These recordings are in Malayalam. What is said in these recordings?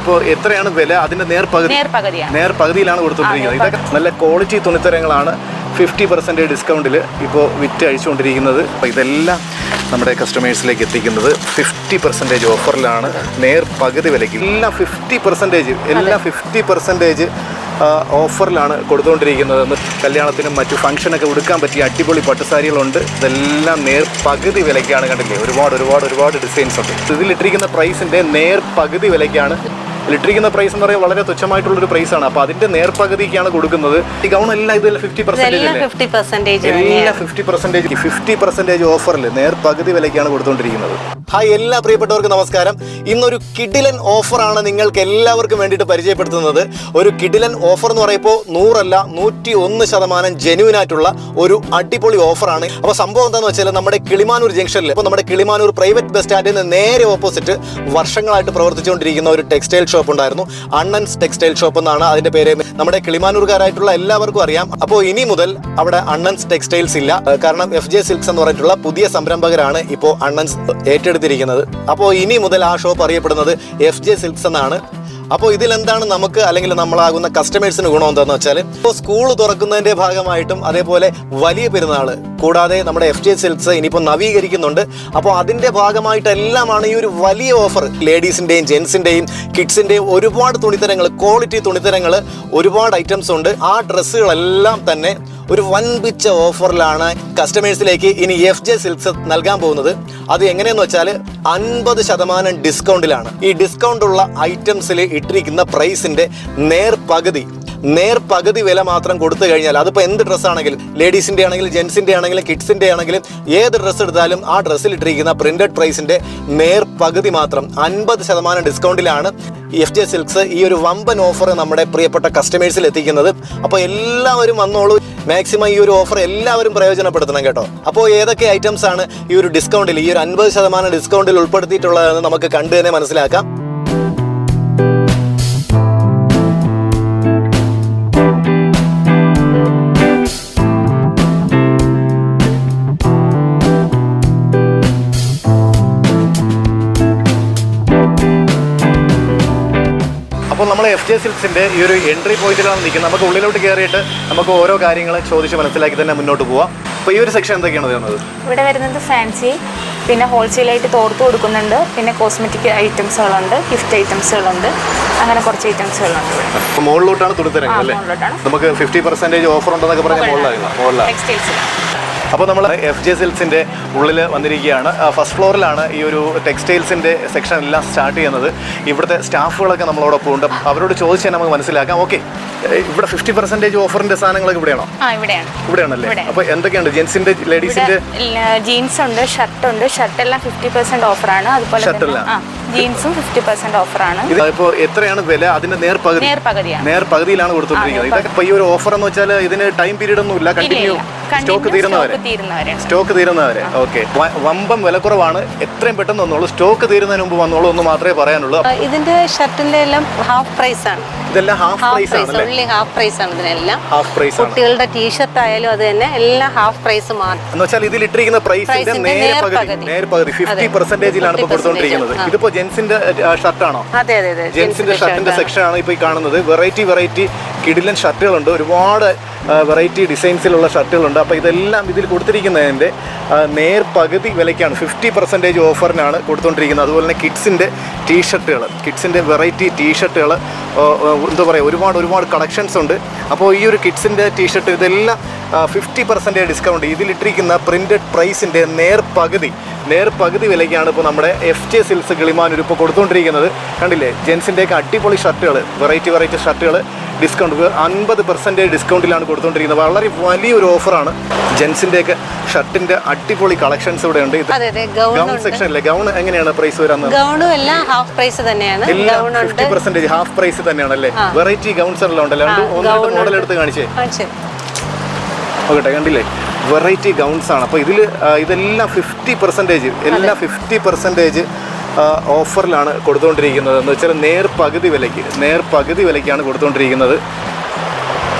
ഇപ്പോൾ എത്രയാണ് വില? അതിന്റെ നേർപകുതി നേർപകുതിയിലാണ് കൊടുത്തുകൊണ്ടിരിക്കുന്നത്. ഇതൊക്കെ നല്ല ക്വാളിറ്റി തുണിത്തരങ്ങളാണ്. ഫിഫ്റ്റി പെർസെന്റേജ് ഡിസ്കൗണ്ടിൽ ഇപ്പോൾ വിറ്റ് അഴിച്ചുകൊണ്ടിരിക്കുന്നത്. അപ്പോൾ ഇതെല്ലാം നമ്മുടെ കസ്റ്റമേഴ്സിലേക്ക് എത്തിക്കുന്നത് ഫിഫ്റ്റി പെർസെന്റേജ് ഓഫറിലാണ് നേർ പകുതി വിലയ്ക്ക്. എല്ലാം ഫിഫ്റ്റി പെർസെന്റേജ് എല്ലാം ഫിഫ്റ്റി പെർസെന്റേജ് ഓഫറിലാണ് കൊടുത്തുകൊണ്ടിരിക്കുന്നത് കല്യാണത്തിനും മറ്റു ഫംഗ്ഷനൊക്കെ ഉടുക്കാൻ പറ്റിയ അടിപൊളി പട്ടുസാരികളുണ്ട്. ഇതെല്ലാം നേർ പകുതി വിലയ്ക്കാണ് കണ്ടില്ലേ? ഒരുപാട് ഒരുപാട് ഒരുപാട് ഡിസൈൻസ് ഉണ്ട്. ഇതിലിട്ടിരിക്കുന്ന പ്രൈസിന്റെ നേർ പകുതി വിലയ്ക്കാണ് ഇട്ടിരിക്കുന്ന പ്രൈസ് എന്ന് പറയുന്നത് വളരെ തുച്ഛമായിട്ടുള്ള ഒരു പ്രൈസ് ആണ്. അപ്പോൾ അതിന്റെ നേർപകുതിക്കാണ് കൊടുക്കുന്നത്. ഈ ഗൗൺ എല്ലാം ഇതിൽ ഫിഫ്റ്റി പെർസെന്റേജ് പെർസെന്റേജ് എല്ലാം ഫിഫ്റ്റി പെർസെന്റേജ് ഫിഫ്റ്റി പെർസെന്റേജ് ഓഫറിൽ നേർപകുതി വിലയ്ക്കാണ് കൊടുത്തുകൊണ്ടിരിക്കുന്നത് ഹായ് എല്ലാ പ്രിയപ്പെട്ടവർക്കും നമസ്കാരം. ഇന്നൊരു കിഡിലൻ ഓഫറാണ് നിങ്ങൾക്ക് എല്ലാവർക്കും വേണ്ടിയിട്ട് പരിചയപ്പെടുത്തുന്നത്. ഒരു കിഡിലൻ ഓഫർ എന്ന് പറയുമ്പോൾ നൂറല്ല നൂറ്റി ഒന്ന് ശതമാനം ജെന്യൂൻ ആയിട്ടുള്ള ഒരു അടിപൊളി ഓഫറാണ് അപ്പോൾ സംഭവം എന്താണെന്ന് വെച്ചാൽ നമ്മുടെ കിളിമാനൂർ ജംഗ്ഷനിൽ ഇപ്പോൾ നമ്മുടെ കിളിമാനൂർ പ്രൈവറ്റ് ബസ് സ്റ്റാൻഡിൽ നിന്ന് നേരെ ഓപ്പോസിറ്റ് വർഷങ്ങളായിട്ട് പ്രവർത്തിച്ചുകൊണ്ടിരിക്കുന്ന ഒരു ടെക്സ്റ്റൈൽ ഷോപ്പ് ഉണ്ടായിരുന്നു. അണ്ണൻസ് ടെക്സ്റ്റൈൽ ഷോപ്പ് എന്നാണ് അതിന്റെ പേര്. നമ്മുടെ കിളിമാനൂർക്കാരായിട്ടുള്ള എല്ലാവർക്കും അറിയാം. അപ്പോൾ ഇനി മുതൽ അവിടെ അണ്ണൻസ് ടെക്സ്റ്റൈൽസ് ഇല്ല. കാരണം എഫ് ജെ സിൽക്സ് എന്ന് പറഞ്ഞിട്ടുള്ള പുതിയ സംരംഭകരാണ് ഇപ്പോൾ അണ്ണൻസ് ഏറ്റെടുത്തിരിക്കുന്നത്. അപ്പോൾ ഇനി മുതൽ ആ ഷോപ്പ് അറിയപ്പെടുന്നത് എഫ് ജെ സിൽക്സ് എന്നാണ്. അപ്പോൾ ഇതിലെന്താണ് നമുക്ക് അല്ലെങ്കിൽ നമ്മളാകുന്ന കസ്റ്റമേഴ്സിന് ഗുണം എന്താണെന്ന് വെച്ചാൽ ഇപ്പോൾ സ്കൂൾ തുറക്കുന്നതിന്റെ ഭാഗമായിട്ടും അതേപോലെ വലിയ പെരുന്നാൾ കൂടാതെ നമ്മുടെ എഫ് ജെ സിൽക്സ് ഇനിയിപ്പോൾ നവീകരിക്കുന്നുണ്ട്. അപ്പോൾ അതിന്റെ ഭാഗമായിട്ടെല്ലാമാണ് ഈ ഒരു വലിയ ഓഫർ ലേഡീസിന്റെയും ജെൻസിന്റെയും കിഡ്സിന്റെയും ഒരുപാട് തുണിത്തരങ്ങൾ ക്വാളിറ്റി തുണിത്തരങ്ങൾ ഒരുപാട് ഐറ്റംസ് ഉണ്ട്. ആ ഡ്രസ്സുകളെല്ലാം തന്നെ ഒരു വൻപിച്ച ഓഫറിലാണ് കസ്റ്റമേഴ്സിലേക്ക് ഇനി എഫ് ജെ സിൽക്സ് നൽകാൻ പോകുന്നത്. അത് എങ്ങനെയെന്ന് വെച്ചാൽ അൻപത് ശതമാനം ഡിസ്കൗണ്ടിലാണ് ഈ ഡിസ്കൗണ്ട് ഉള്ള ഐറ്റംസിൽ ഇട്ടിരിക്കുന്ന പ്രൈസിന്റെ നേർ പകുതി നേർ പകുതി വില മാത്രം കൊടുത്തു കഴിഞ്ഞാൽ അതിപ്പോൾ എന്ത് ഡ്രസ്സാണെങ്കിലും ലേഡീസിന്റെ ആണെങ്കിലും ജെൻസിന്റെ ആണെങ്കിലും കിഡ്സിന്റെ ആണെങ്കിലും ഏത് ഡ്രസ്സ് എടുത്താലും ആ ഡ്രസ്സിൽ ഇട്ടിരിക്കുന്ന പ്രിന്റഡ് പ്രൈസിന്റെ നേർ പകുതി മാത്രം അൻപത് ശതമാനം ഡിസ്കൗണ്ടിലാണ് എഫ് ജെ സിൽക്സ് ഈ ഒരു വമ്പൻ ഓഫർ നമ്മുടെ പ്രിയപ്പെട്ട കസ്റ്റമേഴ്സിൽ എത്തിക്കുന്നത്. അപ്പോൾ എല്ലാവരും വന്നോളൂ. മാക്സിമം ഈ ഒരു ഓഫർ എല്ലാവരും പ്രയോജനപ്പെടുത്തണം കേട്ടോ. അപ്പോൾ ഏതൊക്കെ ഐറ്റംസ് ആണ് ഈ ഒരു ഡിസ്കൗണ്ടിൽ ഈ ഒരു അൻപത് ശതമാനം ഡിസ്കൗണ്ടിൽ ഉൾപ്പെടുത്തിയിട്ടുള്ളതെന്ന് നമുക്ക് കണ്ടു തന്നെ മനസ്സിലാക്കാം. എഫ് ജെ സിൽക്സിന്റെ ഈ ഒരു എൻട്രി പോയിന്റിലാണ് നിൽക്കുന്നത്. നമുക്ക് ഉള്ളിലോട്ട് കയറിയിട്ട് നമുക്ക് ഓരോ കാര്യങ്ങൾ ചോദിച്ച് മനസ്സിലാക്കി തന്നെ മുന്നോട്ട് പോവാം. അപ്പോൾ ഈ ഒരു സെക്ഷൻ എന്തൊക്കെയാണ് വരുന്നത് ഇവിടെ വരുന്നത് ഫാൻസി പിന്നെ ഹോൾസെയിലായിട്ട് തോർത്ത് കൊടുക്കുന്നുണ്ട്. പിന്നെ കോസ്മെറ്റിക് ഐറ്റംസുകളുണ്ട് ഗിഫ്റ്റ് ഐറ്റംസുകളുണ്ട് അങ്ങനെ കുറച്ച് ഐറ്റംസുകളുണ്ട് അപ്പോൾ മുകളിലോട്ടാണ് തുണിത്തരങ്ങൾ അല്ലേ? നമുക്ക് ഫിഫ്റ്റി പെർസെന്റേജ് ഓഫർ ഉണ്ടെന്നൊക്കെ പറഞ്ഞാൽ മുകളിലായിരുന്നു. മുകളിലാണ്. ടെക്സ്റ്റൈൽസ് അപ്പോൾ നമ്മൾ എഫ് ജെ സിൽസിന്റെ ഉള്ളിൽ വന്നിരിക്കുകയാണ്. ഫസ്റ്റ് ഫ്ലോറിലാണ് ഈ ഒരു ടെക്സ്റ്റൈൽസിന്റെ സെക്ഷൻ എല്ലാം സ്റ്റാർട്ട് ചെയ്യുന്നത്. ഇവിടുത്തെ സ്റ്റാഫുകളൊക്കെ നമ്മളോടൊപ്പം ഉണ്ട്. അവരോട് ചോദിച്ചാൽ നമുക്ക് മനസ്സിലാക്കാം. ഓക്കെ ഇവിടെ ഫിഫ്റ്റി പെർസെന്റേജ് ഓഫറിന്റെ സാധനങ്ങളൊക്കെ ഇവിടെയാണോ? ഇവിടെയാണല്ലേ? അപ്പൊ അപ്പോൾ എന്തൊക്കെയുണ്ട്? ജെൻസിന്റെ ലേഡീസിന്റെ ഇവിടെ ജീൻസ് ഉണ്ട് ഷർട്ട് ഉണ്ട്. ഷർട്ട് എല്ലാം ഫിഫ്റ്റി പെർസെന്റ് ഓഫറാണ് അതുപോലെ? ആ. ജീൻസും ഫിഫ്റ്റി പെർസെന്റ് ഓഫറാണ്. ആണ് ഇപ്പോൾ എത്രയാണ് വില? അതിന്റെ നേർപകുതി. നേർപകുതിയാണ്. നേർപകുതിയിലാണ് കൊടുത്തോണ്ടിരിക്കുന്നത്. ഇതൊക്കെ ഇപ്പോൾ ഈ ഒരു ഓഫർ എന്ന് വെച്ചാൽ ഇതിന് ടൈം പീരീഡ് ഒന്നും ഇല്ല. കണ്ടിന്യൂ സ്റ്റോക്ക് തീരുന്നവരെ. സ്റ്റോക്ക് തീരുന്നവരെ. ഓക്കെ വമ്പം വിലക്കുറവാണ് എത്രയും പെട്ടെന്ന് വന്നോളൂ. സ്റ്റോക്ക് തീരുന്നതിന് മുമ്പ് വന്നോളൂ എന്ന് മാത്രമേ പറയാനുള്ളൂ. ഇതിന്റെ ഷർട്ടിന്റെ എല്ലാം ഹാഫ് പ്രൈസ് ആണ്. ഇതെല്ലാം ഹാഫ് പ്രൈസ് ആണ് ഹാഫ് പ്രൈസ് ആണ് ഇതിനെല്ലാം. ഹാഫ് പ്രൈസ് ആണ്. കുട്ടികളുടെ ടീഷർട്ട് ആയാലും അത് തന്നെ എല്ലാം ഹാഫ് പ്രൈസ് മാത്രം. എന്ന് വെച്ചാൽ ഇതിൽ ഇട്ടിരിക്കുന്ന പ്രൈസിന്റെ നേരെ പകുതി നേരെ പകുതി ഫിഫ്റ്റി പെർസെന്റേജിലാണ് ഇപ്പോൾ 50% കൊടുത്തോണ്ടിരിക്കുന്നത്. ആ. ഇതിപ്പോ ജെൻസിന്റെ ഷർട്ടാണോ? അതെ അതെ അതെ. ജെൻസിന്റെ ഷർട്ടിന്റെ സെക്ഷനാണ് ഇപ്പോൾ ഈ കാണുന്നത്. വെറൈറ്റി വെറൈറ്റി കിടിലൻ ഷർട്ടുകളുണ്ട്. ഒരുപാട് വെറൈറ്റി ഡിസൈൻസിലുള്ള ഷർട്ടുകളുണ്ട്. അപ്പോൾ ഇതെല്ലാം ഇതിൽ കൊടുത്തിരിക്കുന്നതിന്റെ നേർ പകുതി വിലയ്ക്കാണ്. ഫിഫ്റ്റി പെർസെന്റേജ് ഓഫറിനാണ് കൊടുത്തുകൊണ്ടിരിക്കുന്നത്. അതുപോലെ തന്നെ കിഡ്സിന്റെ ടീഷർട്ടുകൾ കിഡ്സിന്റെ വെറൈറ്റി ടീഷർട്ടുകൾ എന്താ പറയുക ഒരുപാട് ഒരുപാട് കളക്ഷൻസ് ഉണ്ട്. അപ്പോൾ ഈ ഒരു കിഡ്സിന്റെ ടീഷർട്ട് ഇതെല്ലാം ഫിഫ്റ്റി പെർസെന്റേജ് ഡിസ്കൗണ്ട് ഇതിലിട്ടിരിക്കുന്ന പ്രിന്റഡ് പ്രൈസിന്റെ നേർ പകുതി നേർ പകുതി വിലയ്ക്കാണ് ഇപ്പോൾ നമ്മുടെ എഫ് ജെ സിൽസ് കിളിമാനൂർ ഇപ്പോൾ കൊടുത്തുകൊണ്ടിരിക്കുന്നത്. കണ്ടില്ലേ? ജെൻസിന്റെയൊക്കെ അടിപൊളി ഷർട്ടുകൾ വെറൈറ്റി വെറൈറ്റി ഷർട്ടുകൾ ഡിസ്കൗണ്ട് അൻപത് പെർസെന്റേജ് ഡിസ്കൗണ്ടിലാണ് കൊടുത്തുകൊണ്ടിരിക്കുന്നത്. വളരെ വലിയൊരു ഓഫറാണ് ജെൻസിന്റെയൊക്കെ ഷർട്ടിന്റെ അടിപൊളി കളക്ഷൻസ് ഇവിടെ ഉണ്ട്. ഗൗൺ സെക്ഷൻ അല്ലേ? ഗൗൺ എങ്ങനെയാണ് പ്രൈസ് വരുന്നത് ഗൗണും എല്ലാം ഹാഫ് പ്രൈസ് തന്നെയാണ്. ഹാഫ് പ്രൈസ് തന്നെയാണ് അല്ലേ വെറൈറ്റി ഗൗൺസ് എല്ലാം ഉണ്ടല്ലോ? മോഡൽ എടുത്ത് കാണിച്ചേ? ഓക്കെ കണ്ടില്ലേ? വെറൈറ്റി ഗൗൺസ് ആണ്. അപ്പോൾ ഇതിൽ ഇതെല്ലാം ഫിഫ്റ്റി പെർസെന്റേജ് എല്ലാം ഫിഫ്റ്റി പെർസെന്റേജ് ഓഫറിലാണ് കൊടുത്തുകൊണ്ടിരിക്കുന്നത് എന്ന് വെച്ചാൽ നേർ പകുതി വിലയ്ക്ക് നേർ പകുതി വിലയ്ക്കാണ് കൊടുത്തുകൊണ്ടിരിക്കുന്നത്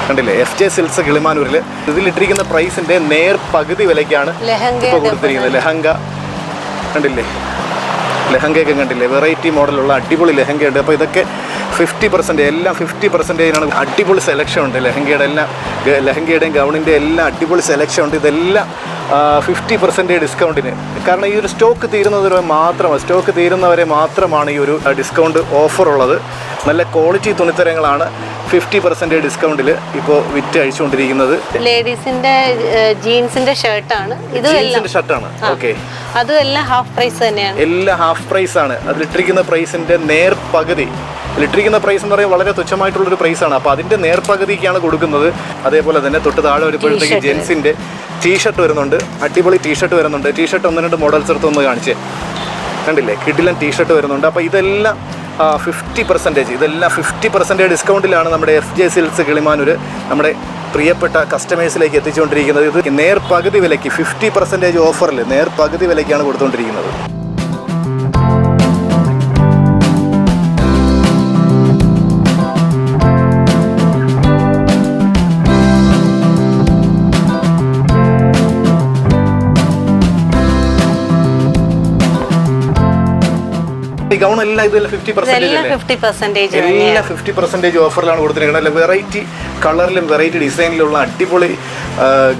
കണ്ടില്ലേ? എഫ് ജെ സിൽസ് കിളിമാനൂരിൽ ഇതിലിട്ടിരിക്കുന്ന പ്രൈസിന്റെ നേർ പകുതി വിലയ്ക്കാണ് ഇപ്പോൾ കൊടുത്തിരിക്കുന്നത്. ലെഹങ്ക കണ്ടില്ലേ? ലെഹങ്കയൊക്കെ കണ്ടില്ലേ? വെറൈറ്റി മോഡലുള്ള അടിപൊളി ലെഹങ്കയുണ്ട്. അപ്പോൾ ഇതൊക്കെ ഫിഫ്റ്റി പെർസെന്റ് എല്ലാം ഫിഫ്റ്റി പെർസെന്റേജിനാണ് അടിപൊളി സെലക്ഷൻ ഉണ്ട്. ലെഹങ്കയുടെ എല്ലാം ലഹങ്കയുടെയും ഗൗണിന്റെ എല്ലാം അടിപൊളി സെലക്ഷൻ ഉണ്ട്. ഇതെല്ലാം ഫിഫ്റ്റി പെർസെന്റേജ് ഡിസ്കൗണ്ടിന് കാരണം ഈ ഒരു സ്റ്റോക്ക് തീരുന്നവരെ മാത്രമാണ് സ്റ്റോക്ക് തീരുന്നവരെ മാത്രമാണ് ഈ ഒരു ഡിസ്കൗണ്ട് ഓഫർ ഉള്ളത്. നല്ല ക്വാളിറ്റി തുണിത്തരങ്ങളാണ് ഫിഫ്റ്റി പെർസെന്റേജ് ഡിസ്കൗണ്ടിൽ ഇപ്പോൾ വിറ്റ് അഴിച്ചുകൊണ്ടിരിക്കുന്നത്. ലേഡീസിന്റെ ജീൻസിന്റെ ഷർട്ടാണ് ജീൻസിന്റെ ഷർട്ടാണ് ഓക്കെ അതും എല്ലാം ഹാഫ് പ്രൈസ് തന്നെയാണ്. എല്ലാം ഹാഫ് പ്രൈസ് ആണ്. അതിലിട്ടിരിക്കുന്ന പ്രൈസിന്റെ നേർ പകുതി അതിലിട്ടിരിക്കുന്ന പ്രൈസ് എന്ന് പറയുന്നത് വളരെ തുച്ഛമായിട്ടുള്ളൊരു പ്രൈസ് ആണ്. അപ്പോൾ അതിന്റെ നേർപ്പകുതിക്കാണ് കൊടുക്കുന്നത്. അതേപോലെ തന്നെ തൊട്ട് താഴെ വരുമ്പോഴത്തേക്ക് T-shirt. ടീഷർട്ട് വരുന്നുണ്ട്. അടിപൊളി ടീഷർട്ട് വരുന്നുണ്ട്. ടീഷർട്ട് ഒന്ന് രണ്ട് മോഡൽസ് എടുത്ത് ഒന്ന് കാണിച്ചേ. കണ്ടില്ലേ? കിഡിലൻ ടീഷർട്ട് വരുന്നുണ്ട്. അപ്പോൾ ഇതെല്ലാം ഫിഫ്റ്റി പെർസെന്റേജ് ഇതെല്ലാം ഫിഫ്റ്റി പെർസെന്റേജ് ഡിസ്കൗണ്ടിലാണ് നമ്മുടെ എഫ് ജെ സിൽസ് കിളിമാനൂർ നമ്മുടെ പ്രിയപ്പെട്ട കസ്റ്റമേഴ്സിലേക്ക് എത്തിച്ചുകൊണ്ടിരിക്കുന്നത്. ഇത് നേർ പകുതി വിലയ്ക്ക് ഫിഫ്റ്റി പെർസെന്റേജ് ഓഫറിൽ നേർ പകുതി വിലയ്ക്കാണ് കൊടുത്തുകൊണ്ടിരിക്കുന്നത്. ഗൗൺ എല്ലാം ഇതെല്ലാം ഫിഫ്റ്റി പെർസെന്റേജ് എല്ലാം ഫിഫ്റ്റി പെർസെന്റേജ് ഓഫറിലാണ് കൊടുത്തിരിക്കുന്നത്. അല്ല? വെറൈറ്റി കളറിലും വെറൈറ്റി ഡിസൈനിലുള്ള അടിപൊളി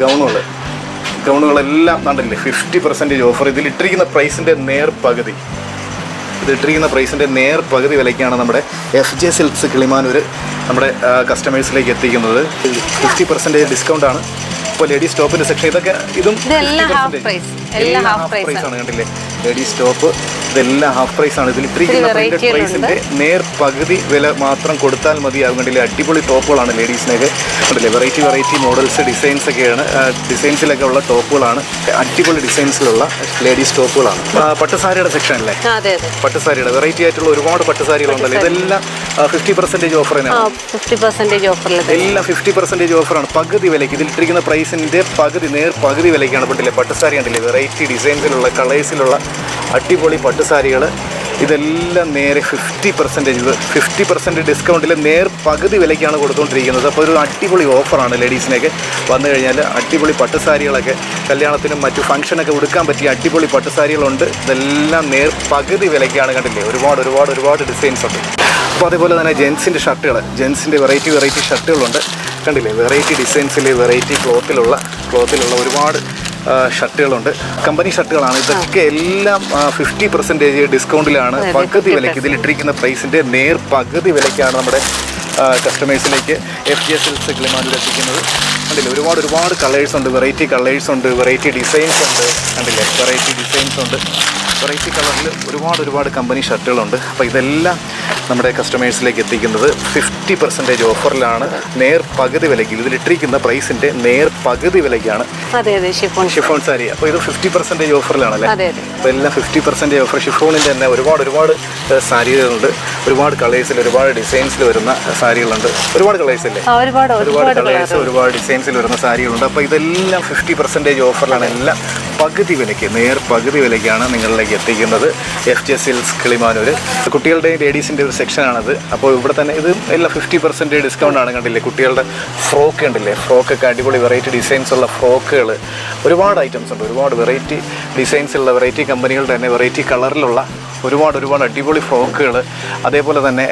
ഗൗണുകൾ ഗൗണുകളെല്ലാം കണ്ടില്ലേ? ഫിഫ്റ്റി പെർസെന്റേജ് ഓഫർ ഇതിൽ ഇട്ടിരിക്കുന്ന പ്രൈസിന്റെ നേർ പകുതി ഇത് ഇട്ടിരിക്കുന്ന പ്രൈസിന്റെ നേർ പകുതി വിലയ്ക്കാണ് നമ്മുടെ എഫ് ജെ സിൽക്സ് കിളിമാനൂർ നമ്മുടെ കസ്റ്റമേഴ്സിലേക്ക് എത്തിക്കുന്നത്. ഫിഫ്റ്റി പെർസെന്റേജ് ഡിസ്കൗണ്ടാണ് ഇപ്പോൾ ലേഡീസ് ടോപ്പിന്റെ സെക്ഷൻ ഇതൊക്കെ ഇതും ഇതെല്ലാം 50% എല്ലാം half പ്രൈസ് ആണ് കണ്ടില്ലേ? ലേഡീസ് സ്റ്റോപ്പ് ഇതെല്ലാം ഹാഫ് പ്രൈസ് ആണ്. ഇതിൽ variety പ്രിന്റഡ് പ്രൈസിന്റെ നേർ പകുതി വില മാത്രം കൊടുത്താൽ മതി. കണ്ടില്ലേ അടിപൊളി ടോപ്പുകളാണ് ലേഡീസിനൊക്കെ കണ്ടില്ലേ വെറൈറ്റി വെറൈറ്റി മോഡൽസ് ഡിസൈൻസ് ഒക്കെയാണ്. ഡിസൈൻസിലൊക്കെ ഉള്ള ടോപ്പുകളാണ് അടിപൊളി ഡിസൈൻസിലുള്ള ലേഡീസ് ടോപ്പുകളാണ് പട്ടുസാരിയുടെ സെക്ഷൻ അല്ലേ? പട്ടുസാരിയുടെ വെറൈറ്റി ആയിട്ടുള്ള ഒരുപാട് പട്ടുസാരികളുണ്ടല്ലോ. ഇതെല്ലാം ഫിഫ്റ്റി പെർസെന്റേജ് ഓഫർ എല്ലാം ഫിഫ്റ്റി പെർസെന്റേജ് ഓഫറാണ് പകുതി വിലയ്ക്ക് ഇതിൽ ഇട്ടിരിക്കുന്ന പ്രൈസിന്റെ പകുതി നേർ പകുതി വിലയ്ക്കാണ്. പട്ടില്ലേ പട്ടുസാരി കണ്ടില്ലേ വെറൈറ്റി ഡിസൈൻസിലുള്ള കളേഴ്സിലുള്ള അടിപൊളി പട്ടുസാരികൾ ഇതെല്ലാം നേരെ ഫിഫ്റ്റി പെർസെന്റേജ് ഫിഫ്റ്റി പെർസെന്റ് ഡിസ്കൗണ്ടിൽ നേർ പകുതി വിലയ്ക്കാണ് കൊടുത്തുകൊണ്ടിരിക്കുന്നത് അപ്പോൾ ഒരു അടിപൊളി ഓഫറാണ് ലേഡീസിനൊക്കെ വന്നു കഴിഞ്ഞാൽ അടിപൊളി പട്ടുസാരികളൊക്കെ കല്യാണത്തിനും മറ്റു ഫംഗ്ഷനൊക്കെ ഉടുക്കാൻ പറ്റിയ അടിപൊളി പട്ടുസാരികളുണ്ട് ഇതെല്ലാം നേർ പകുതി വിലയ്ക്കാണ് കണ്ടില്ലേ? ഒരുപാട് ഒരുപാട് ഒരുപാട് ഡിസൈൻസ് ഉണ്ട്. അപ്പോൾ അതേപോലെ തന്നെ ജെൻസിന്റെ ഷർട്ടുകൾ ജെൻസിന്റെ വെറൈറ്റി വെറൈറ്റി ഷർട്ടുകളുണ്ട്. കണ്ടില്ലേ? വെറൈറ്റി ഡിസൈൻസിൽ വെറൈറ്റി ക്ലോത്തിലുള്ള ക്ലോത്തിലുള്ള ഒരുപാട് ഷർട്ടുകളുണ്ട്. കമ്പനി ഷർട്ടുകളാണ്. ഇതൊക്കെ എല്ലാം ഫിഫ്റ്റി പെർസെന്റേജ് ഡിസ്കൗണ്ടിലാണ് പകുതി വിലയ്ക്ക്. ഇതിലിട്ടിരിക്കുന്ന പ്രൈസിന്റെ നേർ പകുതി വിലയ്ക്കാണ് നമ്മുടെ കസ്റ്റമേഴ്സിലേക്ക് F G S L C ഗ്ലിമാനിൽ എത്തിക്കുന്നത്. കണ്ടില്ലേ? ഒരുപാട് ഒരുപാട് കളേഴ്സ് ഉണ്ട്. വെറൈറ്റി കളേഴ്സ് ഉണ്ട്. വെറൈറ്റി ഡിസൈൻസ് ഉണ്ട്. കണ്ടില്ലേ? വെറൈറ്റി ഡിസൈൻസ് ഉണ്ട്. വെറൈറ്റി കളറിൽ ഒരുപാട് ഒരുപാട് കമ്പനി ഷർട്ടുകളുണ്ട്. അപ്പോൾ ഇതെല്ലാം നമ്മുടെ കസ്റ്റമേഴ്സിലേക്ക് എത്തിക്കുന്നത് ഫിഫ്റ്റി പെർസെന്റേജ് ഓഫറിലാണ് നേർ പകുതി വിലയ്ക്ക്. ഇതിലിട്ടിരിക്കുന്ന പ്രൈസിന്റെ നേർ പകുതി വിലയ്ക്കാണ് അതെ അതെ ഷിഫോൺ ഷിഫോൺ സാരി. അപ്പോൾ ഇത് ഫിഫ്റ്റി പെർസെന്റേജ് ഓഫറിലാണല്ലേ അതെ അതെ. അപ്പോൾ എല്ലാം ഫിഫ്റ്റി പെർസെന്റേജ് ഓഫർ ഷിഫോണിന്റെ തന്നെ ഒരുപാട് ഒരുപാട് സാരികളുണ്ട്. ഒരുപാട് കളേഴ്സിൽ ഒരുപാട് ഡിസൈൻസിൽ വരുന്ന സാരികളുണ്ട്. ഒരുപാട് കളേഴ്സ് അല്ലേ? ആ, ഒരുപാട് ഒരുപാട് ഒരുപാട് കളേഴ്സ് ഒരുപാട് ഡിസൈൻസിൽ വരുന്ന സാരികളുണ്ട്. അപ്പോൾ ഇതെല്ലാം ഫിഫ്റ്റി പെർസെന്റേജ് ഓഫറിലാണ് എല്ലാം പകുതി വിലയ്ക്ക് നേർ പകുതി വിലയ്ക്കാണ് നിങ്ങളിലേക്ക് എത്തിക്കുന്നത്. എഫ് ജെ സിൽസ് കിളിമാനൂർ കുട്ടികളുടെയും ലേഡീസിന്റെ ഒരു സെക്ഷനാണത്. അപ്പോൾ ഇവിടെ തന്നെ ഇത് എല്ലാം ഫിഫ്റ്റി പെർസെന്റേജ് ഡിസ്കൗണ്ട് ആണ് കണ്ടില്ലേ? കുട്ടികളുടെ ഫ്രോക്ക് ഉണ്ടല്ലേ ഫ്രോക്കൊക്കെ അടിപൊളി വെറൈറ്റി ഡിസൈൻസ് ഉള്ള ഫ്രോക്കുകൾ ഒരുപാട് ഐറ്റംസ് ഉണ്ട്. ഒരുപാട് വെറൈറ്റി ഡിസൈൻസ് ഉള്ള വെറൈറ്റി കമ്പനികളുടെ തന്നെ വെറൈറ്റി കളറിലുള്ള ഒരുപാട് ഒരുപാട് അടിപൊളി ഫ്രോക്കുകൾ. അതേപോലെ തന്നെ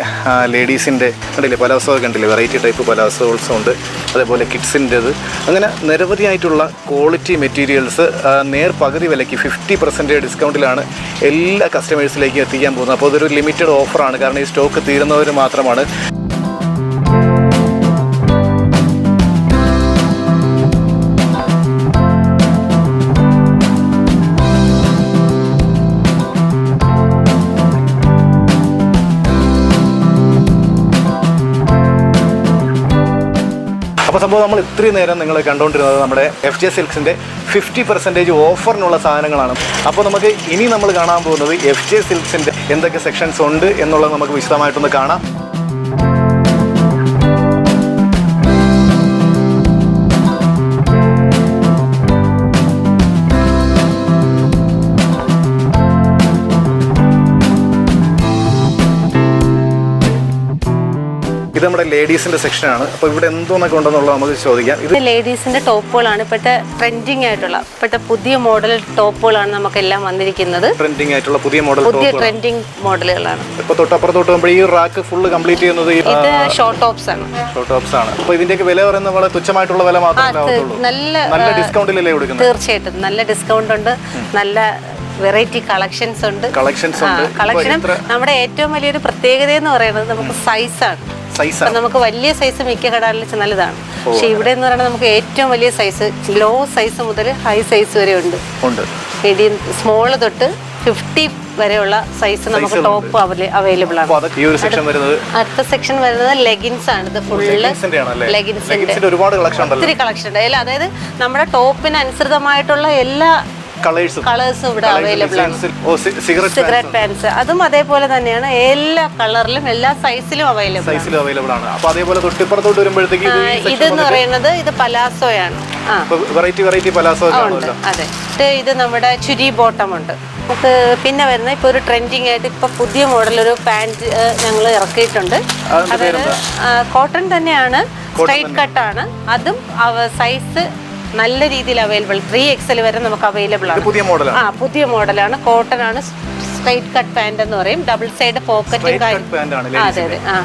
ലേഡീസിന്റെ കണ്ടില്ലേ പലാസോ കണ്ടില്ലേ വെറൈറ്റി ടൈപ്പ് പലാസോൾസും ഉണ്ട്. അതേപോലെ കിഡ്സിന്റേത്. അങ്ങനെ നിരവധിയായിട്ടുള്ള ക്വാളിറ്റി മെറ്റീരിയൽസ് നേർ പകുതി വിലയ്ക്ക് ഫിഫ്റ്റി പെർസെന്റേജ് ഡിസ്കൗണ്ടിലാണ് എല്ലാ കസ്റ്റമേഴ്സിലേക്കും എത്തിക്കാൻ പോകുന്നത്. അപ്പോൾ അതൊരു ലിമിറ്റഡ് ഓഫറാണ്. കാരണം ഈ സ്റ്റോക്ക് തീരുന്നവർ മാത്രമാണ്. അപ്പോൾ സംഭവം നമ്മൾ ഇത്രയും നേരം നിങ്ങൾ കണ്ടുകൊണ്ടിരുന്നത് നമ്മുടെ എഫ് ജെ സിൽക്സിന്റെ ഫിഫ്റ്റി പെർസെന്റേജ് ഓഫറിനുള്ള സാധനങ്ങളാണ്. അപ്പോൾ നമുക്ക് ഇനി നമ്മൾ കാണാൻ പോകുന്നത് എഫ് ജെ സിൽക്സിന്റെ എന്തൊക്കെ സെക്ഷൻസ് ഉണ്ട് എന്നുള്ളത് നമുക്ക് വിശദമായിട്ടൊന്ന് കാണാം. ഇത് നമ്മുടെ ലേഡീസിന്റെ സെക്ഷനാണ് അപ്പോൾ ഇവിടെ എന്തോന്നൊക്കെ ഉണ്ടെന്നുള്ളത് നമുക്ക് ചോദിക്കാം. ഇത് ലേഡീസിന്റെ ടോപ്പുകളാണ്. ഇപ്പോഴത്തെ ട്രെൻഡിങ് ആയിട്ടുള്ള ഇപ്പോഴത്തെ പുതിയ മോഡൽ ടോപ്പുകളാണ് നമുക്കെല്ലാം വന്നിരിക്കുന്നത്. ട്രെൻഡിങ് ആയിട്ടുള്ള പുതിയ മോഡൽ പുതിയ ട്രെൻഡിങ് മോഡലുകളാണ് ഇപ്പൊ തൊട്ടപ്പുറത്തോട്ട് പോകുമ്പോൾ ഈ റാക്ക് ഫുള്ള് കംപ്ലീറ്റ് ചെയ്യുന്നത് ഇത് ഷോർട്ട് ടോപ്സ് ആണ്. ഷോർട്ട് ടോപ്സ് ആണ്. അപ്പോൾ ഇതിന്റെയൊക്കെ വില പറയുന്നത് വളരെ തുച്ഛമായിട്ടുള്ള വില മാത്രമേ നല്ല നല്ല ഡിസ്കൗണ്ടിലല്ലേ കൊടുക്കുന്നത്? തീർച്ചയായിട്ടും. നല്ല ഡിസ്കൗണ്ട് ഉണ്ട്. നല്ല വെറൈറ്റി കളക്ഷൻസ് ഉണ്ട്. കളക്ഷൻസ് കളക്ഷനും നമ്മുടെ ഏറ്റവും വലിയൊരു പ്രത്യേകത എന്ന് പറയുന്നത് നമുക്ക് സൈസാണ് സൈസ് നമുക്ക് വലിയ സൈസ് മിക്ക കടകളിൽ ചെന്നാൽ ഇതാണ്. പക്ഷെ ഇവിടെ എന്ന് പറയുന്നത് നമുക്ക് ഏറ്റവും വലിയ സൈസ് ലോ സൈസ് മുതൽ ഹൈ സൈസ് വരെ ഉണ്ട്. മീഡിയം സ്മോൾ തൊട്ട് ഫിഫ്റ്റി വരെയുള്ള സൈസ് നമുക്ക് ടോപ്പ് അവൈലബിൾ ആണ്. അടുത്ത സെക്ഷൻ വരുന്നത് ലെഗിൻസ് ആണ്. ഇത് ഫുള്ള് ലെഗിൻസിന്റെ ലെഗിൻസിന്റെ ഒരുപാട് കളക്ഷൻ ഒത്തിരി കളക്ഷൻ ഉണ്ട്. അതായത് നമ്മുടെ ടോപ്പിന് അനുസൃതമായിട്ടുള്ള എല്ലാ കളേഴ്സും കളേഴ്സും ഇവിടെ അവൈലബിൾ ആണ്. സിഗരറ്റ് പാൻസ് അതും അതേപോലെ തന്നെയാണ് എല്ലാ കളറിലും എല്ലാ സൈസിലും അവൈലബിൾ ആണ്. സൈസിലും അവൈലബിൾ ആണ്. അപ്പോൾ അതേപോലെ തൊട്ടിപ്പുറത്തോട്ട് വരുമ്പോഴത്തേക്ക് ഇതെന്ന് പറയുന്നത് ഇത് പലാസോയാണ് ആണ് വെറൈറ്റി വെറൈറ്റി പലാസോ ഉണ്ട്. അതെ. ഇത് ഇത് നമ്മുടെ ചുരി ബോട്ടം ഉണ്ട്. നമുക്ക് പിന്നെ വരുന്ന ഇപ്പോൾ ഒരു ട്രെൻഡിങ് ആയിട്ട് ഇപ്പോൾ പുതിയ മോഡൽ ഒരു പാന്റ് ഞങ്ങൾ ഇറക്കിയിട്ടുണ്ട്. അതായത് കോട്ടൺ തന്നെയാണ്. സ്ട്രൈറ്റ് കട്ടാണ് അതും സൈസ് നല്ല രീതിയിൽ അവൈലബിൾ ത്രീ എക്സൽ വരെ നമുക്ക് അവൈലബിൾ ആണ്. പുതിയ മോഡലാണ്. ആ പുതിയ മോഡലാണ്. കോട്ടൺ ആണ് സ്ട്രൈറ്റ് കട്ട് പാന്റ് എന്ന് പറയും. ഡബിൾ സൈഡ് പോക്കറ്റും കാര്യം അതെ അതെ. ആ.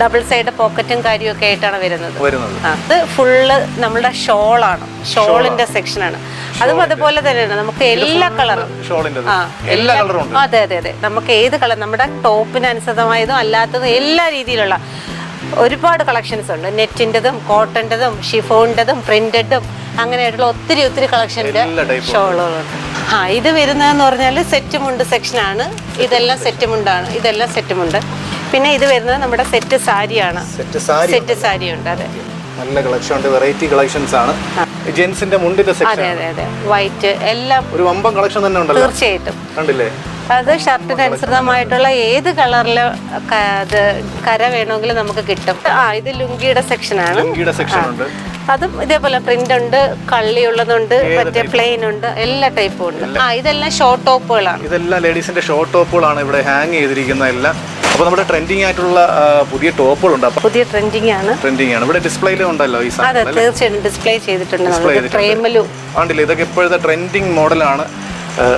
ഡബിൾ സൈഡ് പോക്കറ്റും കാര്യവും ഒക്കെ ആയിട്ടാണ് വരുന്നത്. അത് ഫുള്ള് നമ്മുടെ ഷോളാണ് ഷോളിന്റെ സെക്ഷനാണ് അതും അതുപോലെ തന്നെയാണ്. നമുക്ക് എല്ലാ കളറും എല്ലാ കളറും അതെ അതെ അതെ. നമുക്ക് ഏത് കളർ നമ്മുടെ ടോപ്പിന് അനുസൃതമായതും അല്ലാത്തതും എല്ലാ രീതിയിലുള്ള ഒരുപാട് കളക്ഷൻസ് ഉണ്ട്. നെറ്റിന്റെതും കോട്ടന്റെതും ഷിഫോണിന്റെതും പ്രിന്റഡും അങ്ങനെയായിട്ടുള്ള ഒത്തിരി ഒത്തിരി കളക്ഷന്റെ ഷോളുകളുണ്ട്. ആ ഇത് വരുന്നതെന്ന് പറഞ്ഞാൽ സെറ്റ് മുണ്ട് സെക്ഷനാണ് ഇതെല്ലാം സെറ്റ് മുണ്ടാണ് ഇതെല്ലാം സെറ്റ് മുണ്ട് പിന്നെ ഇത് വരുന്നത് നമ്മുടെ സെറ്റ് സാരിയാണ്. സെറ്റ് സാരി ഉണ്ട് അതെ. നല്ല കളക്ഷൻ ഉണ്ട്. വെറൈറ്റി കളക്ഷൻസ് ആണ്. ജെൻസിന്റെ മുണ്ടിന്റെ അതെ സെക്ഷൻ അതെ അതെ. വൈറ്റ് എല്ലാം ഒരു വമ്പൻ കളക്ഷൻ തന്നെ ഉണ്ടല്ലോ? തീർച്ചയായിട്ടും. കണ്ടില്ലേ? അത് ഷർട്ടിന് അനുസൃതമായിട്ടുള്ള ഏത് കളറിൽ അത് കര വേണമെങ്കിലും നമുക്ക് കിട്ടും. ആ ഇത് ലുങ്കിയുടെ സെക്ഷനാണ്. അതും ഇതേപോലെ പ്രിന്റ് ഉണ്ട് കള്ളി ഉള്ളതുണ്ട് മറ്റേ പ്ലെയിൻ ഉണ്ട് എല്ലാ ടൈപ്പും ഉണ്ട്. ആ ഇതെല്ലാം ഷോർട്ട് ടോപ്പുകളാണ് ഇതെല്ലാം ലേഡീസിന്റെ ഷോർട്ട് ടോപ്പുകളാണ് ഇവിടെ ഹാങ് ചെയ്തിരിക്കുന്ന എല്ലാം. അപ്പോൾ നമ്മുടെ ട്രെൻഡിങ് ആയിട്ടുള്ള പുതിയ ടോപ്പുകളുണ്ട് ഉണ്ട് പുതിയ ട്രെൻഡിങ് ആണ്. ട്രെൻഡിങ് ആണ്. ഇവിടെ ഡിസ്പ്ലേയിൽ ഉണ്ടല്ലോ ഈ അതെ സാധനം തീർച്ചയായിട്ടും ഡിസ്പ്ലേ ചെയ്തിട്ടുണ്ട് ഡിസ്പ്ലേ ചെയ്തിട്ടുണ്ട്. ഇതൊക്കെ ഇപ്പോഴത്തെ ട്രെൻഡിങ് മോഡലാണ്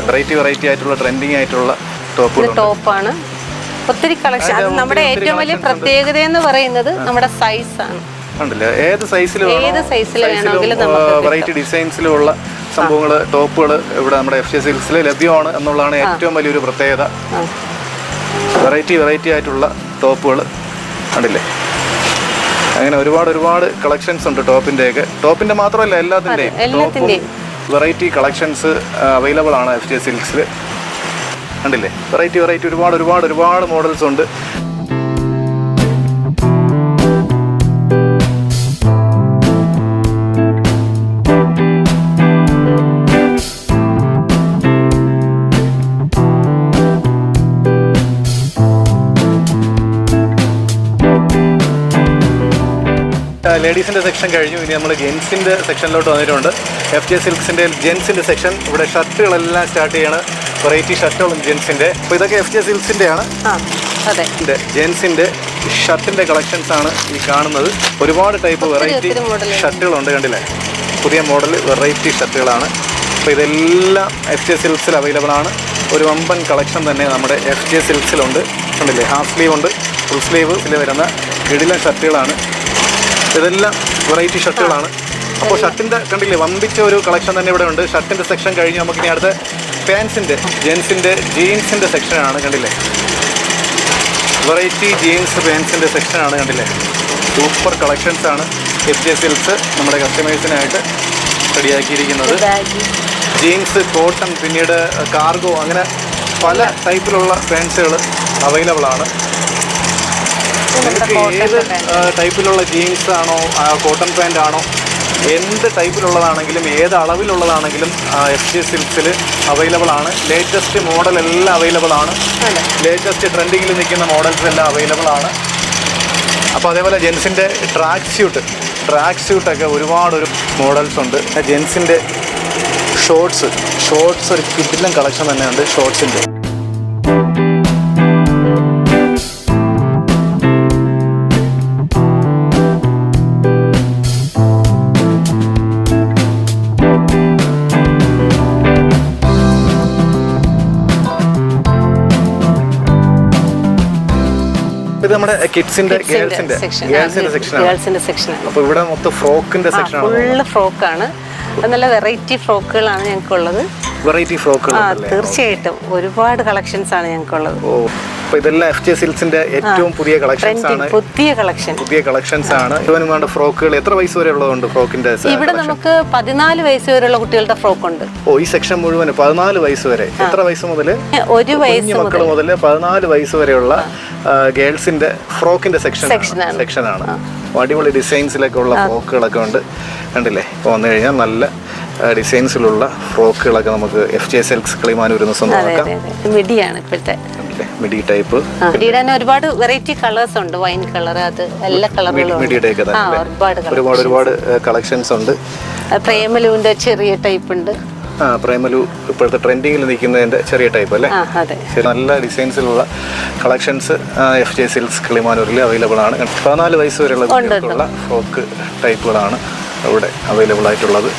വെറൈറ്റി വെറൈറ്റി ആയിട്ടുള്ള ട്രെൻഡിങ് ആയിട്ടുള്ള ഇത് ടോപ്പാണ്. ഒത്തിരി കളക്ഷൻ അത് നമ്മുടെ ഏറ്റവും വലിയ പ്രത്യേകത എന്ന് പറയുന്നത് നമ്മുടെ സൈസ് ആണ്. ഏത് സൈസിൽ ഏത് size വേണമെങ്കിലും വെറൈറ്റി ഡിസൈൻസിലുള്ള സംഭവങ്ങൾ ടോപ്പുകൾ ഇവിടെ നമ്മുടെ എഫ് ജെ സിൽസിൽ ലഭ്യമാണ് എന്നുള്ളതാണ് ഏറ്റവും വലിയൊരു പ്രത്യേകത. വെറൈറ്റി വെറൈറ്റി ആയിട്ടുള്ള ടോപ്പുകൾ കണ്ടില്ലേ? അങ്ങനെ ഒരുപാട് ഒരുപാട് കളക്ഷൻസ് ഉണ്ട് ടോപ്പിന്റെ ടോപ്പിന്റെയൊക്കെ ടോപ്പിന്റെ മാത്രമല്ല എല്ലാത്തിന്റെയും എല്ലാത്തിന്റെയും. വെറൈറ്റി കളക്ഷൻസ് അവൈലബിൾ ആണ് എഫ് ജെ സിൽക്സിൽ കണ്ടില്ലേ? വെറൈറ്റി വെറൈറ്റി ഒരുപാട് ഒരുപാട് ഒരുപാട് മോഡൽസ് ഉണ്ട്. ലേഡീസിന്റെ സെക്ഷൻ കഴിഞ്ഞു. ഇനി നമ്മൾ ജെൻസിന്റെ സെക്ഷനിലോട്ട് വന്നിട്ടുണ്ട്. എഫ് ജെ സിൽക്സിന്റെ ജെൻസിന്റെ സെക്ഷൻ ഇവിടെ ഷർട്ടുകളെല്ലാം സ്റ്റാർട്ട് ചെയ്യാണ്. വെറൈറ്റി ഷർട്ടുകളും ജെൻസിന്റെ അപ്പോൾ ഇതൊക്കെ എഫ് ജെ സിൽക്സിന്റെ ആണ്. അതെ. ഇതിന്റെ ജെൻസിന്റെ ഷർട്ടിന്റെ കളക്ഷൻസ് ആണ് ഈ കാണുന്നത്. ഒരുപാട് ടൈപ്പ് വെറൈറ്റി ഷർട്ടുകളുണ്ട് കണ്ടില്ലേ? പുതിയ മോഡൽ വെറൈറ്റി ഷർട്ടുകളാണ്. അപ്പോൾ ഇതെല്ലാം എഫ് ജെ സിൽക്സിൽ അവൈലബിൾ ആണ്. ഒരു വമ്പൻ കളക്ഷൻ തന്നെ നമ്മുടെ എഫ് ജെ സിൽക്സിലുണ്ട് കണ്ടില്ലേ? ഹാഫ് സ്ലീവ് ഉണ്ട്. ഫുൾ സ്ലീവ് ഇതിൽ വരുന്ന കിടിലൻ ഷർട്ടുകളാണ്. ഇതെല്ലാം വെറൈറ്റി ഷർട്ടുകളാണ് അപ്പോൾ ഷർട്ടിന്റെ കണ്ടില്ലേ വമ്പിച്ച ഒരു കളക്ഷൻ തന്നെ ഇവിടെ ഉണ്ട്. ഷർട്ടിന്റെ സെക്ഷൻ കഴിഞ്ഞ് നമുക്കിനി അടുത്ത പാൻസിന്റെ ജെൻസിന്റെ ജീൻസിന്റെ സെക്ഷനാണ് കണ്ടില്ലേ? വെറൈറ്റി ജീൻസ് പാൻസിന്റെ സെക്ഷനാണ് കണ്ടില്ലേ? സൂപ്പർ കളക്ഷൻസ് ആണ് എഫ് ജെ സിൽസ് നമ്മുടെ കസ്റ്റമേഴ്സിനായിട്ട് റെഡിയാക്കിയിരിക്കുന്നത് ജീൻസ് കോട്ടൺ പിന്നീട് കാർഗോ അങ്ങനെ പല ടൈപ്പിലുള്ള പാൻസുകൾ അവൈലബിൾ ആണ്. ഏത് ടൈപ്പിലുള്ള ജീൻസ് ആണോ കോട്ടൺ പാന്റ് ആണോ എന്ത് ടൈപ്പിലുള്ളതാണെങ്കിലും ഏത് അളവിലുള്ളതാണെങ്കിലും എസ് ജി സിൽക്സിൽ അവൈലബിൾ ആണ്. ലേറ്റസ്റ്റ് മോഡൽ എല്ലാം അവൈലബിൾ ആണ്. ലേറ്റസ്റ്റ് ട്രെൻഡിങ്ങിൽ നിൽക്കുന്ന മോഡൽസ് എല്ലാം അവൈലബിൾ ആണ്. അപ്പോൾ അതേപോലെ ജെൻസിന്റെ ട്രാക്ക് സ്യൂട്ട് ട്രാക്ക് സ്യൂട്ടൊക്കെ ഒരുപാട് ഒരു മോഡൽസ് ഉണ്ട്. ജെൻസിന്റെ ഷോർട്സ് ഷോർട്സ് ഒരു കിഡിലും കളക്ഷൻ തന്നെയുണ്ട് ഷോർട്സിന്റെ ഇത് നമ്മുടെ കിഡ്സിന്റെ ഗേൾസിന്റെ ഗേൾസിന്റെ സെക്ഷനാണ് അപ്പൊ ഇവിടെ മൊത്തം ഫ്രോക്കിന്റെ സെക്ഷനാണ് ഫുള്ള് ഫ്രോക്കാണ്. നല്ല വെറൈറ്റി ഫ്രോക്കുകളാണ് ഞങ്ങൾക്കുള്ളത്. വെറൈറ്റി ഫ്രോക്കുകൾ ആ തീർച്ചയായിട്ടും. ഒരുപാട് കളക്ഷൻസ് ആണ് ഞങ്ങൾക്കുള്ളത്. ഓ. അപ്പൊ ഇതെല്ലാം എഫ് ജെ സിൽസിന്റെ ഏറ്റവും പുതിയ കളക്ഷൻസ് ആണ്. പുതിയ കളക്ഷൻ പുതിയ കളക്ഷൻസ് ആണ്. ഇവനും വേണ്ട ഫ്രോക്കുകൾ എത്ര വയസ്സ് വരെ ഉള്ളതുണ്ട് ഫ്രോക്കിന്റെ ഇവിടെ നമുക്ക് പതിനാല് വയസ്സ് വരെയുള്ള കുട്ടികളുടെ ഫ്രോക്ക് ഉണ്ട് ഓ ഈ സെക്ഷൻ മുഴുവൻ പതിനാല് വയസ്സ് വരെ. എത്ര വയസ്സ് മുതൽ? ഒരു വയസ്സ് മക്കൾ മുതൽ. പതിനാല് വയസ്സ് വരെയുള്ള ഗേൾസിന്റെ ഫ്രോക്കിന്റെ സെക്ഷൻ സെക്ഷനാണ്. ആണ്. അടിപൊളി ഡിസൈൻസിലൊക്കെ ഉള്ള ഫ്രോക്കുകളൊക്കെ ഉണ്ട്. കണ്ടില്ലേ? വന്നു കഴിഞ്ഞാൽ നല്ല ഡിസൈൻസിലുള്ള ഫ്രോക്കുകളൊക്കെ നമുക്ക് എഫ് ജെ സെൽസ് ക്ലിമാനൂരിൽ നിന്ന് സ്വന്തമാക്കാം മിഡിയാണ് ഇപ്പോഴത്തെ. മിഡി ടൈപ്പ് മിഡിയുടെ തന്നെ ഒരുപാട് വെറൈറ്റി കളേഴ്സ് ഉണ്ട്. വൈൻ കളർ അത് എല്ലാ കളറുകളും ഒരുപാട് ഒരുപാട് ഒരുപാട് കളക്ഷൻസ് ഉണ്ട്. പ്രേമലുവിന്റെ ചെറിയ ടൈപ്പ് ഉണ്ട്. ആ പ്രേമലു ഇപ്പോഴത്തെ ട്രെൻഡിങ്ങിൽ നിൽക്കുന്നതിന്റെ ചെറിയ ടൈപ്പ് അല്ലേ? നല്ല ഡിസൈൻസിലുള്ള കളക്ഷൻസ് എഫ് ജെ സിൽസ് കിളിമാനൂരിൽ അവൈലബിൾ ആണ്. പതിനാല് വയസ്സ് വരെയുള്ള ഫ്രോക്ക് ടൈപ്പുകളാണ് അവിടെ അവൈലബിൾ ആയിട്ടുള്ളത്.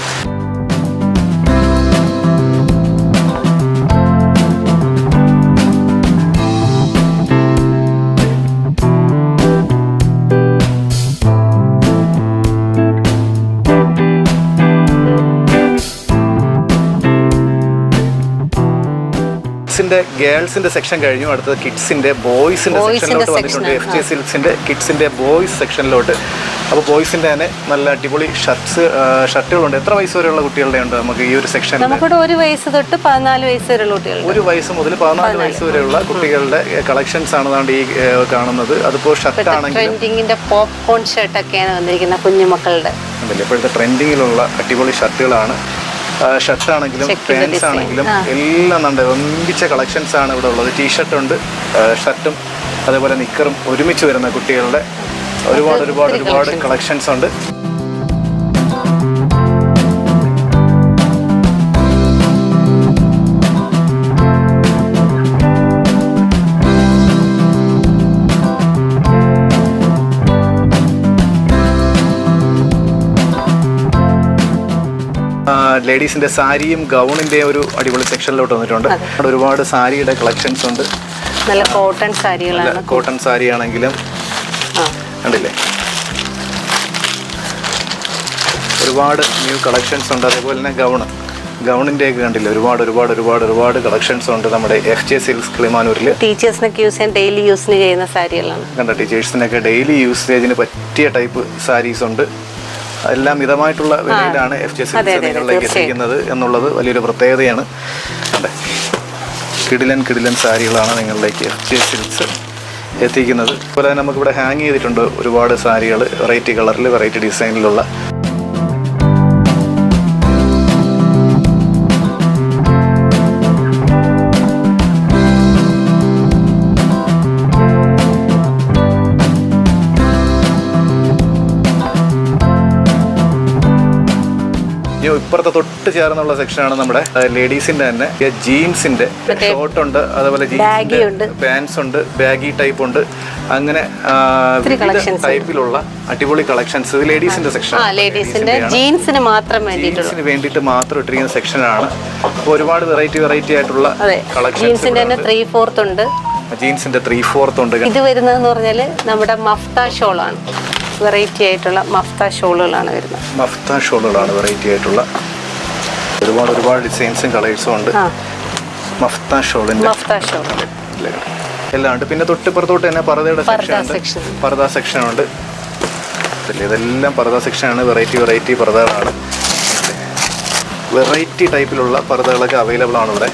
കിഡ്സിന്റെ ഗേൾസിന്റെ സെക്ഷൻ കഴിഞ്ഞു. അടുത്തത് കിഡ്സിന്റെ ബോയ്സിന്റെ സെക്ഷനിലോട്ട് വന്നിട്ടുണ്ട്. എഫ് ജെ സിൽസിന്റെ കിഡ്സിന്റെ ബോയ്സ് സെക്ഷനിലോട്ട്. അപ്പോൾ ബോയ്സിന്റെ തന്നെ നല്ല അടിപൊളി ഷർട്ട്സ് ഷർട്ടുകളുണ്ട്. എത്ര വയസ്സ് വരെയുള്ള കുട്ടികളുടെ ഉണ്ട് നമുക്ക് ഈ ഒരു സെക്ഷൻ നമുക്കിവിടെ ഒരു വയസ്സ് തൊട്ട് പതിനാല് വയസ്സ് വരെയുള്ള കുട്ടികൾ ഒരു വയസ്സ് മുതൽ പതിനാല് വയസ്സ് വരെയുള്ള കുട്ടികളുടെ കളക്ഷൻസ് ആണ് ഈ കാണുന്നത്. അതിപ്പോൾ ഷർട്ട് ആണെങ്കിൽ പോപ്കോൺ ഷർട്ട് ഒക്കെയാണ് വന്നിരിക്കുന്നത് കുഞ്ഞുമക്കളുടെ. ഉണ്ടല്ലോ? ഇപ്പോഴത്തെ ട്രെൻഡിങ്ങിലുള്ള അടിപൊളി ഷർട്ടുകളാണ് ഷർട്ട് ആണെങ്കിലും പാൻസ് ആണെങ്കിലും എല്ലാം നമ്മുടെ ഒന്നിച്ച കളക്ഷൻസ് ആണ് ഇവിടെ ഉള്ളത്. ടീഷർട്ട് ഉണ്ട് ഷർട്ടും അതേപോലെ നിക്കറും ഒരുമിച്ച് വരുന്ന കുട്ടികളുടെ ഒരുപാട് ഒരുപാട് ഒരുപാട് കളക്ഷൻസ് ഉണ്ട്. ലേഡീസിന്റെ സാരിയും ഗൗണിന്റെ ഒരു അടിപൊളി സെക്ഷനിലോട്ട് വന്നിട്ടുണ്ട്. ഒരുപാട് സാരിയുടെ കളക്ഷൻസ് ഉണ്ട്. നല്ല കോട്ടൺ സാരികളാണ്. കോട്ടൺ സാരി ആണെങ്കിലും കണ്ടില്ലേ? ഒരുപാട് ന്യൂ കളക്ഷൻസ് ഉണ്ട്. അതേപോലെ തന്നെ ഗൗണ് ഗൗണിന്റെ ഒക്കെ കണ്ടില്ലേ? ഒരുപാട് ഒരുപാട് ഒരുപാട് ഒരുപാട് കളക്ഷൻസ് ഉണ്ട് നമ്മുടെ എഫ് ജെ സിൽസ് കിളിമാനൂരിൽ ടീച്ചേഴ്സിനൊക്കെ യൂസ് ചെയ്യാൻ ഡെയിലി യൂസിന് ചെയ്യുന്ന സാരികളാണ്. കണ്ട? ടീച്ചേഴ്സിനൊക്കെ ഡെയിലി യൂസേജിന് പറ്റിയ ടൈപ്പ് സാരീസ് ഉണ്ട്. എല്ലാം മിതമായിട്ടുള്ള വിലയിലാണ് എഫ് ജെ നിങ്ങളിലേക്ക് എത്തിക്കുന്നത് എന്നുള്ളത് വലിയൊരു പ്രത്യേകതയാണ്. അതെ. കിടിലൻ കിടിലൻ സാരികളാണ് നിങ്ങളിലേക്ക് എഫ് ജെ സിൽസ് എത്തിക്കുന്നത്. അതുപോലെ തന്നെ നമുക്കിവിടെ ഹാങ് ചെയ്തിട്ടുണ്ട് ഒരുപാട് സാരികൾ വെറൈറ്റി കളറിൽ വെറൈറ്റി ഡിസൈനിലുള്ള ഇനി തൊട്ട് ചേർന്നുള്ള സെക്ഷനാണ് നമ്മുടെ ലേഡീസിന്റെ തന്നെ. ജീൻസിന്റെ ഷോർട്ട് ഉണ്ട് അതുപോലെ. പാൻസ് ഉണ്ട്. ബാഗി ടൈപ്പ് ഉണ്ട്. അങ്ങനെ. ടൈപ്പിലുള്ള അടിപൊളി കളക്ഷൻസ് ലേഡീസിന്റെ സെക്ഷൻ ലേഡീസിന്റെ ജീൻസിന് മാത്രം ജീൻസിന് വേണ്ടിയിട്ട് മാത്രം ഇട്ടിരിക്കുന്ന സെക്ഷനാണ് ഒരുപാട് വെറൈറ്റി വെറൈറ്റി ആയിട്ടുള്ള കളക്ഷൻസ് ജീൻസിന്റെ തന്നെ ത്രീ ഫോർത്ത് ഉണ്ട്. ജീൻസിന്റെ ത്രീ ഫോർത്ത് ഉണ്ട്. ഇത് വരുന്നതെന്ന് പറഞ്ഞാൽ നമ്മുടെ മഫ്ത ഷോളാണ് വെറൈറ്റി ആയിട്ടുള്ള മഫ്ത ഷോളുകളാണ് വരുന്നത്. മഫ്ത ഷോളുകളാണ് വെറൈറ്റി ആയിട്ടുള്ള. ഒരുപാട് ഒരുപാട് ഡിസൈൻസും കളേഴ്സും ഉണ്ട്. മഫ്ത ഷോളിന്റെ മഫ്ത ഷോൾ. എല്ലാം ഉണ്ട്. പിന്നെ തൊട്ടിപ്പുറത്തോട്ട് തന്നെ പറതയുടെ സെക്ഷൻ ഉണ്ട്. സെക്ഷൻ ഉണ്ട്. ഇതില്ലേ, പർദ്ദ സെക്ഷനാണ് വെറൈറ്റി വെറൈറ്റി പറതകളാണ് വെറൈറ്റി ടൈപ്പിലുള്ള പറതകളൊക്കെ അവൈലബിൾ ആണ് ഇവിടെ.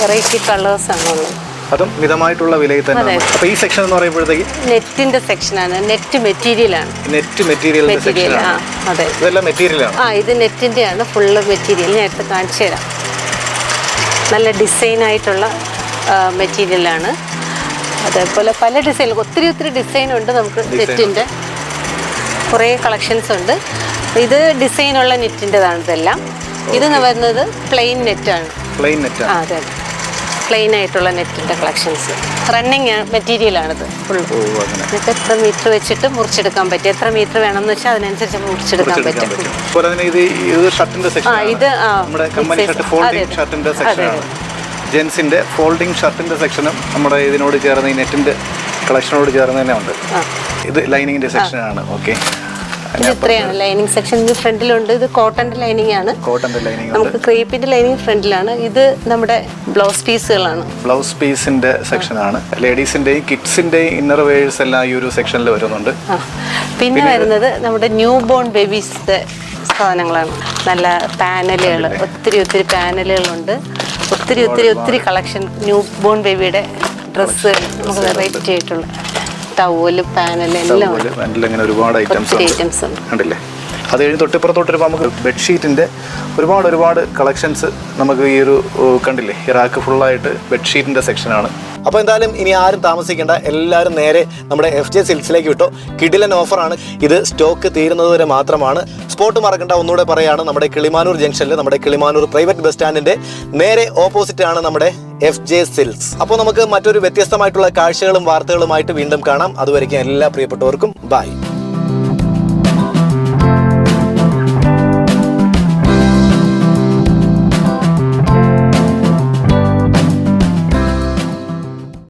വെറൈറ്റി കളേഴ്സ് ആണുള്ളത് അതും മിതമായിട്ടുള്ള വിലയിൽ തന്നെ. അപ്പൊ ഈ സെക്ഷൻ എന്ന് പറയുമ്പോഴത്തേക്ക്? നെറ്റിന്റെ സെക്ഷനാണ് നെറ്റ് മെറ്റീരിയലാണ്. നെറ്റ് മെറ്റീരിയലിന്റെ മെറ്റീരിയൽ ആണ്. സെക്ഷനാണ് അതെ. ഇതെല്ലാം മെറ്റീരിയലാണ്. ആ ഇത് നെറ്റിന്റെ ആണ് ഫുള്ള് മെറ്റീരിയൽ. ഞാൻ എടുത്ത് കാണിച്ചു തരാം. നല്ല ഡിസൈൻ ആയിട്ടുള്ള മെറ്റീരിയലാണ് അതേപോലെ പല ഡിസൈൻ ഒത്തിരി ഒത്തിരി ഡിസൈൻ ഉണ്ട് നമുക്ക് നെറ്റിന്റെ. കുറേ കളക്ഷൻസ് ഉണ്ട്. ഇത് ഡിസൈനുള്ള നെറ്റിന്റെതാണ് ഇതെല്ലാം. ഇത് വരുന്നത് പ്ലെയിൻ നെറ്റാണ് പ്ലെയിൻ ആ അതെ അതെ. പ്ലെയിൻ ആയിട്ടുള്ള നെറ്റിന്റെ കളക്ഷൻസ് റണ്ണിങ് മെറ്റീരിയലാണിത് ഫുൾ എന്നിട്ട് എത്ര മീറ്റർ വെച്ചിട്ട് മുറിച്ചെടുക്കാൻ പറ്റും. എത്ര മീറ്റർ വേണമെന്ന് വെച്ചാൽ അതിനനുസരിച്ച് മുറിച്ചെടുക്കാൻ പറ്റും. ആ, ഇത്, ജെൻസിന്റെ ഫോൾഡിംഗ് ഷർട്ടിന്റെ സെക്ഷനും നമ്മുടെ ഇതിനോട് ചേർന്ന് ഈ നെറ്റിന്റെ കളക്ഷനോട് ചേർന്ന് തന്നെ ഉണ്ട് ഇത് ലൈനിങ്ങിന്റെ സെക്ഷനാണ് ഓക്കെ ഇത്രയാണ് ലൈനിങ് സെക്ഷൻ ഇത് ഫ്രണ്ടിലുണ്ട്. ഇത് കോട്ടന്റെ ലൈനിങ് ആണ്. കോട്ടന്റെ ലൈനിങ് നമുക്ക് ക്രീപ്പിന്റെ ലൈനിങ് ഫ്രണ്ടിലാണ്. ഇത് നമ്മുടെ ബ്ലൗസ് പീസുകളാണ് ബ്ലൗസ് പീസിന്റെ സെക്ഷനാണ് ലേഡീസിന്റെയും കിഡ്സിന്റെയും ഇന്നർ വേഴ്സ് എല്ലാം ഈ ഒരു സെക്ഷനിൽ വരുന്നുണ്ട്. പിന്നെ വരുന്നത് നമ്മുടെ ന്യൂ ബോൺ ബേബീസിന്റെ സാധനങ്ങളാണ്. നല്ല പാനലുകൾ ഒത്തിരി ഒത്തിരി പാനലുകളുണ്ട്. ഒത്തിരി ഒത്തിരി ഒത്തിരി കളക്ഷൻ ന്യൂ ബോൺ ബേബിയുടെ ഡ്രസ്സുകൾ നമുക്ക് വെറൈറ്റി ആയിട്ടുള്ള ടവൽ പാനൽ എല്ലാം ഉണ്ട്. പാനൽ അങ്ങനെ ഒരുപാട് ഐറ്റംസ് ഉണ്ട്. ഐറ്റംസ് ഉണ്ട്. കണ്ടില്ലേ? അത് കഴിഞ്ഞ് തൊട്ടിപ്പുറത്തോട്ട് വരുമ്പോൾ നമുക്ക് ബെഡ്ഷീറ്റിന്റെ ഒരുപാട് ഒരുപാട് കളക്ഷൻസ് നമുക്ക് ഈ ഒരു കണ്ടില്ലേ? ഈ ഫുള്ളായിട്ട് ബെഡ്ഷീറ്റിന്റെ സെക്ഷനാണ്. അപ്പോൾ എന്തായാലും ഇനി ആരും താമസിക്കേണ്ട എല്ലാവരും നേരെ നമ്മുടെ എഫ് ജെ സിൽസിലേക്ക് വിട്ടോ. കിടിലൻ ഓഫറാണ്. ഇത് സ്റ്റോക്ക് തീരുന്നത് വരെ മാത്രമാണ്. സ്പോട്ട് മറക്കണ്ട ഒന്നുകൂടെ പറയുകയാണ് നമ്മുടെ കിളിമാനൂർ ജംഗ്ഷനിൽ നമ്മുടെ കിളിമാനൂർ പ്രൈവറ്റ് ബസ് സ്റ്റാൻഡിന്റെ നേരെ ഓപ്പോസിറ്റ് ആണ് നമ്മുടെ എഫ് ജെ സിൽസ്. അപ്പോൾ നമുക്ക് മറ്റൊരു വ്യത്യസ്തമായിട്ടുള്ള കാഴ്ചകളും വാർത്തകളുമായിട്ട് വീണ്ടും കാണാം. അതുവരെയ്ക്കും എല്ലാ പ്രിയപ്പെട്ടവർക്കും ബൈ.